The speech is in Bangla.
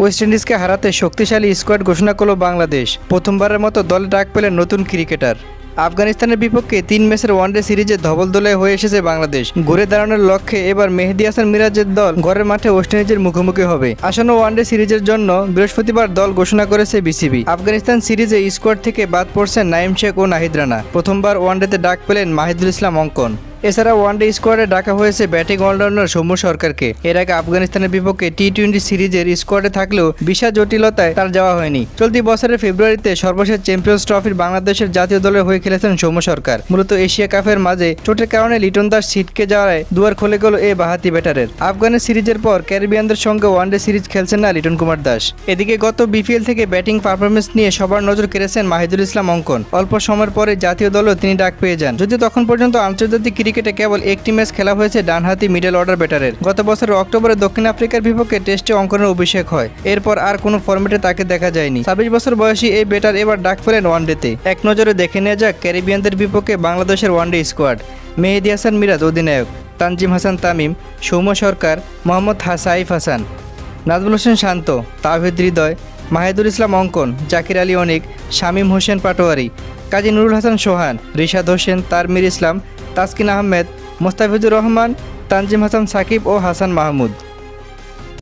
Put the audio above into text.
ওয়েস্ট ইন্ডিজকে হারাতে শক্তিশালী স্কোয়াড ঘোষণা করল বাংলাদেশ। প্রথমবারের মতো দলে ডাক পেলেন নতুন ক্রিকেটার। আফগানিস্তানের বিপক্ষে তিন ম্যাচের ওয়ানডে সিরিজে ধবল দলে হয়ে এসেছে বাংলাদেশ। ঘুরে দাঁড়ানোর লক্ষ্যে এবার মেহেদি হাসান মিরাজের দল ঘরের মাঠে ওয়েস্ট ইন্ডিজের মুখোমুখি হবে। আসন্ন ওয়ানডে সিরিজের জন্য বৃহস্পতিবার দল ঘোষণা করেছে বিসিবি। আফগানিস্তান সিরিজে স্কোয়াড থেকে বাদ পড়ছেন নাইম শেখ ও নাহিদ রানা। প্রথমবার ওয়ানডেতে ডাক পেলেন মাহিদুল ইসলাম অঙ্কন। এছাড়া ওয়ানডে স্কোয়াডে ডাকা হয়েছে ব্যাটিং অলরাউন্ডার সৌম্য সরকারকে। এর আগে আফগানিস্তানের বিপক্ষে টি টোয়েন্টি সিরিজের স্কোয়াডে থাকলেও বিশাল জটিলতায় তার যাওয়া হয়নি। চলতি বছরের ফেব্রুয়ারিতে সর্বশেষ চ্যাম্পিয়ন্স ট্রফির বাংলাদেশের জাতীয় দলের হয়ে খেলেছেন সৌম্য সরকার। মূলত এশিয়া কাপের মাঝে চোটের কারণে লিটন দাস ছিটকে যাওয়ায় দুয়ার খুলে গেল এ বাহাতি ব্যাটারের। আফগানের সিরিজের পর ক্যারিবিয়ানদের সঙ্গে ওয়ানডে সিরিজ খেলছেন না লিটন কুমার দাস। এদিকে গত বিপিএল থেকে ব্যাটিং পারফরমেন্স নিয়ে সবার নজর কেড়েছেন মাহিদুল ইসলাম অঙ্কন। অল্প সময়ের পরে জাতীয় দলেও তিনি ডাক পেয়ে যান। যদিও তখন পর্যন্ত আন্তর্জাতিক ক্রিকেটে কেবল একটি ম্যাচ খেলা হয়েছে ডানহাতি মিডল অর্ডার ব্যাটারের। গত বছরের অক্টোবরে দক্ষিণ আফ্রিকার বিপক্ষে টেস্টে অঙ্কনের অভিষেক হয়। এরপর আর কোনো ফর্মেটে তাকে দেখা যায়নি। ছাব্বিশ বছর বয়সী এই ব্যাটার এবার ডাক পেলেন ওয়ানডেতে। এক নজরে দেখে নেওয়া যাক ক্যারিবিয়ানদের বিপক্ষে বাংলাদেশের one day squad. Mehedi Hasan Miraz অধিনায়ক, তানজিম হাসান তামিম, সৌম্য সরকার, মোহাম্মদ হাসাইফ হাসান। নাজমুল হোসেন শান্ত তাহিদ হৃদয়, মাহিদুল ইসলাম অঙ্কন, জাকির আলী অনিক, শামীম হোসেন পাটোয়ারি, কাজী নুরুল হাসান সোহান, রিশাদ হোসেন, তারমির ইসলাম তাসকিন আহমেদ মোস্তাফিজুর রহমান তানজিম হাসান সাকিব ও হাসান মাহমুদ।